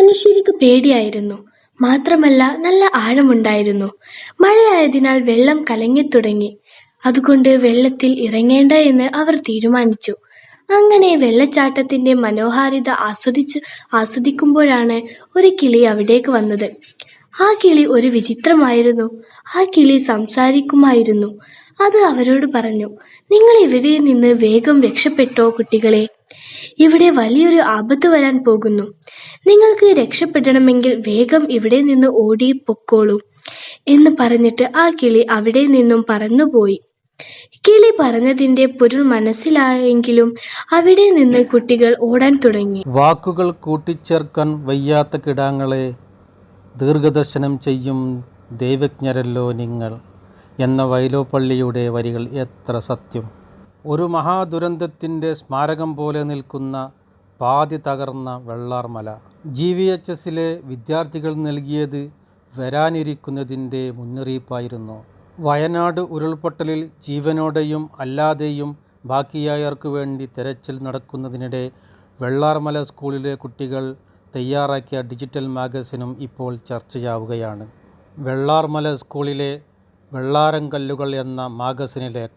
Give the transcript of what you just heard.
മനുഷ്യർക്ക് പേടിയായിരുന്നു. മാത്രമല്ല നല്ല ആഴമുണ്ടായിരുന്നു. മഴയായതിനാൽ വെള്ളം കലങ്ങിത്തുടങ്ങി. അതുകൊണ്ട് വെള്ളത്തിൽ ഇറങ്ങേണ്ട എന്ന് അവർ തീരുമാനിച്ചു. അങ്ങനെ വെള്ളച്ചാട്ടത്തിന്റെ മനോഹാരിത ആസ്വദിച്ച് ആസ്വദിക്കുമ്പോഴാണ് ഒരു കിളി അവിടേക്ക് വന്നത്. ആ കിളി ഒരു വിചിത്രമായിരുന്നു. ആ കിളി സംസാരിക്കുമായിരുന്നു. അത് അവരോട് പറഞ്ഞു നിങ്ങൾ ഇവിടെ നിന്ന് വേഗം രക്ഷപ്പെട്ടോ കുട്ടികളെ? ഇവിടെ വലിയൊരു ആപത്ത് വരാൻ പോകുന്നു. നിങ്ങൾക്ക് രക്ഷപ്പെടണമെങ്കിൽ വേഗം ഇവിടെ നിന്ന് ഓടി പൊക്കോളൂ എന്ന് പറഞ്ഞിട്ട് ആ കിളി അവിടെ നിന്നും പറന്നുപോയി. കിളി പറഞ്ഞതിന്റെ പൊരുൾ മനസ്സിലായെങ്കിലും അവിടെ നിന്ന് കുട്ടികൾ ഓടാൻ തുടങ്ങി. വാക്കുകൾ കൂട്ടിച്ചേർക്കാൻ വയ്യാത്ത കിടാങ്ങളെ ദീർഘദർശനം ചെയ്യും ദൈവജ്ഞരല്ലോ നിങ്ങൾ എന്ന വൈലോപ്പള്ളിയുടെ വരികൾ എത്ര സത്യം. ഒരു മഹാദുരന്തത്തിന്റെ സ്മാരകം പോലെ നിൽക്കുന്ന പാതി തകർന്ന വെള്ളാർമല. ജി വി എച്ച് എസിലെ വിദ്യാർത്ഥികൾ നൽകിയത് വരാനിരിക്കുന്നതിന്റെ മുന്നറിയിപ്പായിരുന്നു. വയനാട് ഉരുൾപൊട്ടലിൽ ജീവനോടെയും അല്ലാതെയും ബാക്കിയായവർക്ക് വേണ്ടി തെരച്ചിൽ നടക്കുന്നതിനിടെ വെള്ളാർമല സ്കൂളിലെ കുട്ടികൾ തയ്യാറാക്കിയ ഡിജിറ്റൽ മാഗസിനും ഇപ്പോൾ ചർച്ചയാവുകയാണ്. വെള്ളാർമല സ്കൂളിലെ വെള്ളാരങ്കല്ലുകൾ എന്ന മാഗസിനിലെ